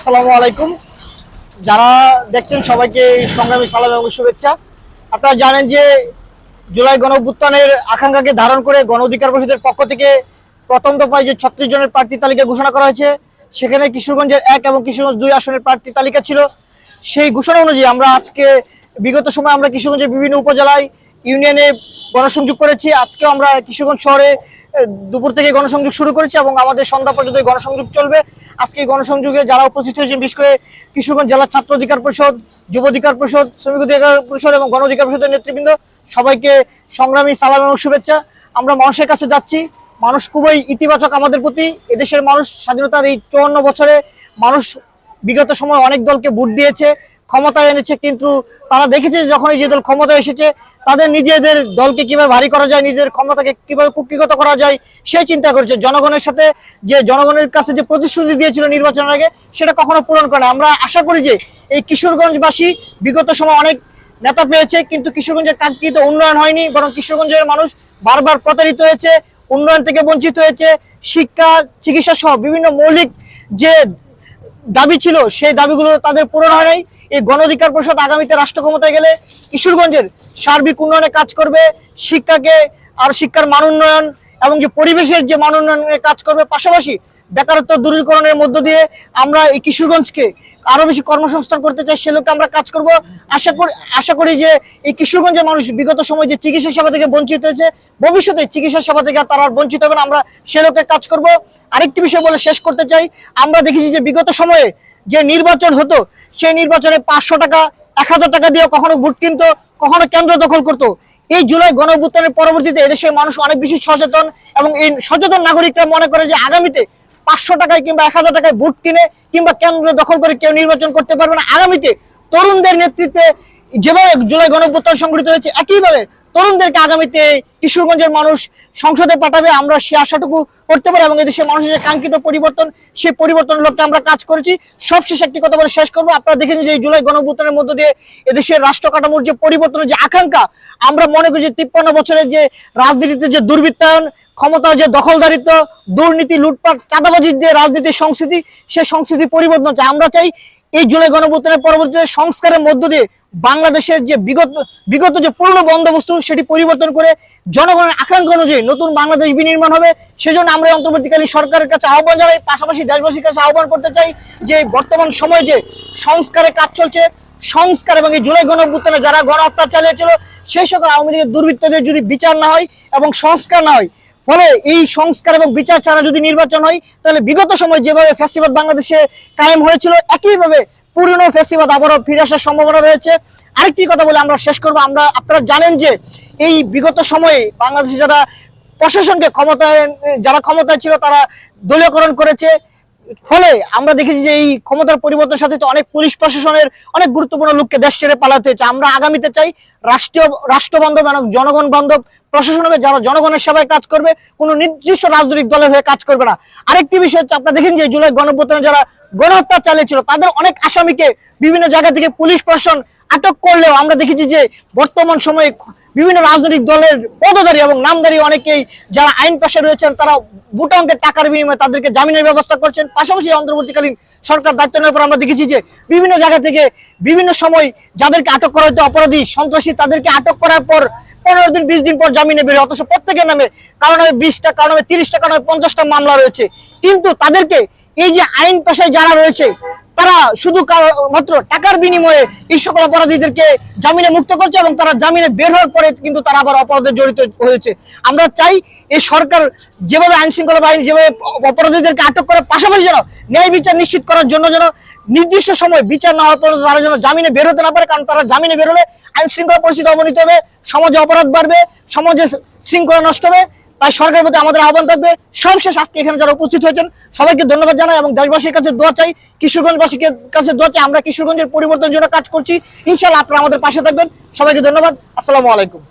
আসসালামু আলাইকুম। যারা দেখছেন সবাইকে সংগ্রামী সালাম এবং শুভেচ্ছা। আপনারা জানেন যে জুলাই গণ অভ্যুত্থানের আকাঙ্ক্ষাকে ধারণ করে গণ অধিকার পরিষদের পক্ষ থেকে প্রথম দফায় যে ছত্রিশ জনের প্রার্থী তালিকা ঘোষণা করা হয়েছে, সেখানে কিশোরগঞ্জের এক এবং কিশোরগঞ্জ দুই আসনের প্রার্থী তালিকা ছিল। সেই ঘোষণা অনুযায়ী আমরা আজকে, বিগত সময় আমরা কিশোরগঞ্জের বিভিন্ন উপজেলায় ইউনিয়নে গণসংযোগ করেছি। আজকে আমরা কিশোরগঞ্জ শহরে দুপুর থেকে গণসংযোগ শুরু করেছি এবং আমাদের সন্ধ্যা পর্যন্ত গণসংযোগ চলবে। আজকে গণসংযোগে যারা উপস্থিত হয়েছেন, বিশেষ করে কিশোরগঞ্জ জেলা ছাত্র অধিকার পরিষদ, যুব অধিকার পরিষদ, শ্রমিক অধিকার পরিষদ এবং গণ অধিকার পরিষদের নেতৃবৃন্দ, সবাইকে সংগ্রামী সালাম এবং শুভেচ্ছা। আমরা মানুষের কাছে যাচ্ছি। মানুষ খুবই ইতিবাচক আমাদের প্রতি। এদেশের মানুষ স্বাধীনতার এই চুয়ান্ন বছরে মানুষ বিগত সময় অনেক দলকে ভোট দিয়েছে। ক্ষমতায় এনেছে, কিন্তু তারা দেখেছে যখন এই যে দল ক্ষমতায় এসেছে, তাদের নিজেদের দলকে কীভাবে ভারী করা যায় নিজেদের ক্ষমতাকে কীভাবে কুক্ষিগত করা যায়, সেই চিন্তা করেছে জনগণের সাথে যে জনগণের কাছে যে প্রতিশ্রুতি দিয়েছিল নির্বাচনের আগে, সেটা কখনো পূরণ করে। আমরা আশা করি যে এই কিশোরগঞ্জবাসী বিগত সময় অনেক নেতা পেয়েছে, কিন্তু কিশোরগঞ্জের কাঙ্ক্ষিত উন্নয়ন হয়নি, বরং কিশোরগঞ্জের মানুষ বারবার প্রতারিত হয়েছে, উন্নয়ন থেকে বঞ্চিত হয়েছে, শিক্ষা, চিকিৎসা সহ বিভিন্ন মৌলিক যে দাবি ছিল, সেই দাবিগুলো তাদের পূরণ হয় নাই এই গণ অধিকার পরিষদ আগামীতে রাষ্ট্র ক্ষমতায় গেলে কিশোরগঞ্জের সার্বিক উন্নয়নে কাজ করবে, শিক্ষাকে আর শিক্ষার মান উন্নয়ন এবং যে পরিবেশের যে মান উন্নয়নে কাজ করবে, পাশাপাশি বেকারত্ব দূরীকরণের মধ্য দিয়ে আমরা এই কিশোরগঞ্জকে আরও বেশি কর্মসংস্থান করতে চাই, সে লোকে আমরা কাজ করব। আশা করি আশা করি যে এই কিশোরগঞ্জের মানুষ বিগত সময় যে চিকিৎসা সেবা থেকে বঞ্চিত হয়েছে, ভবিষ্যতে চিকিৎসা সেবা থেকে তারা আর বঞ্চিত হবে না, আমরা সে লোকে কাজ করব। আরেকটি বিষয় বলে শেষ করতে চাই, আমরা দেখেছি যে বিগত সময়ে যে নির্বাচন হতো সেই নির্বাচনে পাঁচশো টাকা, এক হাজার টাকা দিয়ে কখনো ভোট কিনতো, কখনো কেন্দ্র দখল করতো। এই জুলাই গণ পরবর্তীতে এদেশের মানুষ অনেক বেশি সচেতন এবং এই সচেতন নাগরিকরা মনে করে যে আগামীতে পাঁচশো টাকায় কিংবা এক হাজার টাকায় ভোট কিনে কিংবা কেন্দ্র দখল করে কেউ নির্বাচন করতে পারবে না। আগামীতে তরুণদের নেতৃত্বে যেভাবে জুলাই গণ সংগঠিত হয়েছে, একইভাবে তরুণদেরকে আগামীতে কিশোরগঞ্জের মানুষ সংসদে পাঠাবে, আমরা সে আশাটুকু করতে পারি এবং এদেশের মানুষের যে কাঙ্ক্ষিত পরিবর্তন, সেই পরিবর্তনের লক্ষ্যে আমরা কাজ করেছি। সবশেষ একটি কথা বলে শেষ করব। আপনারা দেখেছেন যে এই জুলাই গণঅভ্যুত্থানের মধ্য দিয়ে এদেশের রাষ্ট্র কাঠামোর যে পরিবর্তনের যে আকাঙ্ক্ষা, আমরা মনে করি যে তিপ্পান্ন বছরের যে রাজনীতিতে যে দুর্বৃত্তায়ন ক্ষমতা যে দখলদারিত্ব, দুর্নীতি, লুটপাট, চাঁদাবাজির যে রাজনীতির সংস্কৃতি, সে সংস্কৃতি পরিবর্তন চাই। আমরা চাই এই জুলাই গণঅভ্যুত্থানের পরবর্তীতে সংস্কারের মধ্য দিয়ে বাংলাদেশের যে বিগত বিগত যে পুরনো বন্দোবস্ত, সেটি পরিবর্তন করে জনগণের আকাঙ্ক্ষা অনুযায়ী নতুন বাংলাদেশ বিনির্মাণ হবে। সেজন্য আমরা অন্তর্বর্তীকালীন সরকারের কাছে আহ্বান জানাই, পাশাপাশি দেশবাসীর কাছে আহ্বান করতে চাই যে বর্তমান সময়ে যে সংস্কারের কাজ চলছে, সংস্কার এবং এই জুলাই গণঅভ্যুত্থানে যারা গণহত্যা চালিয়েছিল, সেই সকল আওয়ামী লীগের দুর্বৃত্তদের যদি বিচার না হয় এবং সংস্কার না হয় ফলে এই সংস্কার এবং বিচার ছাড়া যদি নির্বাচন হয়, তাহলে বিগত সময় যেভাবে ফ্যাসিবাদ বাংলাদেশে কায়েম হয়েছিল, একইভাবে পুরনো ফ্যাসিবাদ আবারও ফিরে আসার সম্ভাবনা রয়েছে। আরেকটি কথা বলে আমরা শেষ করব। আমরা, আপনারা জানেন যে এই বিগত সময়ে বাংলাদেশে যারা প্রশাসনকে ক্ষমতায়, যারা ক্ষমতায় ছিল, তারা দলীয়করণ করেছে। ফলে আমরা দেখেছি যে এই ক্ষমতার পরিবর্তনের সাথে তো অনেক পুলিশ প্রশাসনের অনেক গুরুত্বপূর্ণ লোককে দেশ ছেড়ে পালাতে হয়েছে। আমরা আগামীতে চাই রাষ্ট্রীয় রাষ্ট্র বান্ধব এবং জনগণ বান্ধব প্রশাসন হবে যারা জনগণের সেবায় কাজ করবে, কোনো নির্দিষ্ট রাজনৈতিক দলের হয়ে কাজ করবে না। আরেকটি বিষয় হচ্ছে, আপনারা দেখেন যে জুলাই গণপ্রতনে যারা গণহত্যা চালিয়েছিল, তাদের অনেক আসামিকে বিভিন্ন জায়গা থেকে পুলিশ প্রশাসন আটক করলেও আমরা দেখেছি যে বর্তমান সময়ে বিভিন্ন রাজনৈতিক দলের পদধারী এবং নামধারী অনেকেই যারা আইন পাশে রয়েছেন, তারা মোটা অঙ্কের টাকার বিনিময়ে তাদেরকে জামিনের ব্যবস্থা করছেন। পাশাপাশি অন্তর্বর্তীকালীন সরকার দায়িত্ব নেওয়ার পর আমরা দেখেছি যে বিভিন্ন জায়গা থেকে বিভিন্ন সময় যাদেরকে আটক করা হতো অপরাধী সন্ত্রাসী তাদেরকে আটক করার পর পনেরো দিন, বিশ দিন পর জামিনে বেরোয় অথচ প্রত্যেকের নামে কারও নামে বিশটা, কারও নামে তিরিশটা, কারও নামে পঞ্চাশটা মামলা রয়েছে। কিন্তু তাদেরকে এই যে আইন পেশায় যারা রয়েছে, তারা শুধু মাত্র টাকার বিনিময়ে এই সকল অপরাধীদেরকে জামিনে মুক্ত করছে এবং তারা জামিনে বের হওয়ার পরে কিন্তু তারা আবার অপরাধে জড়িত হয়েছে। আমরা চাই এই সরকার যেভাবে আইন শৃঙ্খলা বাহিনী, যেভাবে অপরাধীদেরকে আটক করার পাশাপাশি যেন ন্যায় বিচার নিশ্চিত করার জন্য যেন নির্দিষ্ট সময় বিচার না হওয়ার পর্যন্ত তারা যেন জামিনে বেরোতে না পারে, কারণ তারা জামিনে বের হলে আইন শৃঙ্খলা পরিস্থিতি অবনীত হবে, সমাজে অপরাধ বাড়বে, সমাজে শৃঙ্খলা নষ্ট হবে। তাই সরকারের প্রতি আমাদের আহ্বান থাকবে। সবশেষ আজকে এখানে যারা উপস্থিত হয়েছেন, সবাইকে ধন্যবাদ জানাই এবং দেশবাসীর কাছে দোয়া চাই, কিশোরগঞ্জবাসীকে কাছে দোয়া চাই। আমরা কিশোরগঞ্জের পরিবর্তনের জন্য কাজ করছি। ইনশাল্লাহ আপনারা আমাদের পাশে থাকবেন। সবাইকে ধন্যবাদ। আসসালামু আলাইকুম।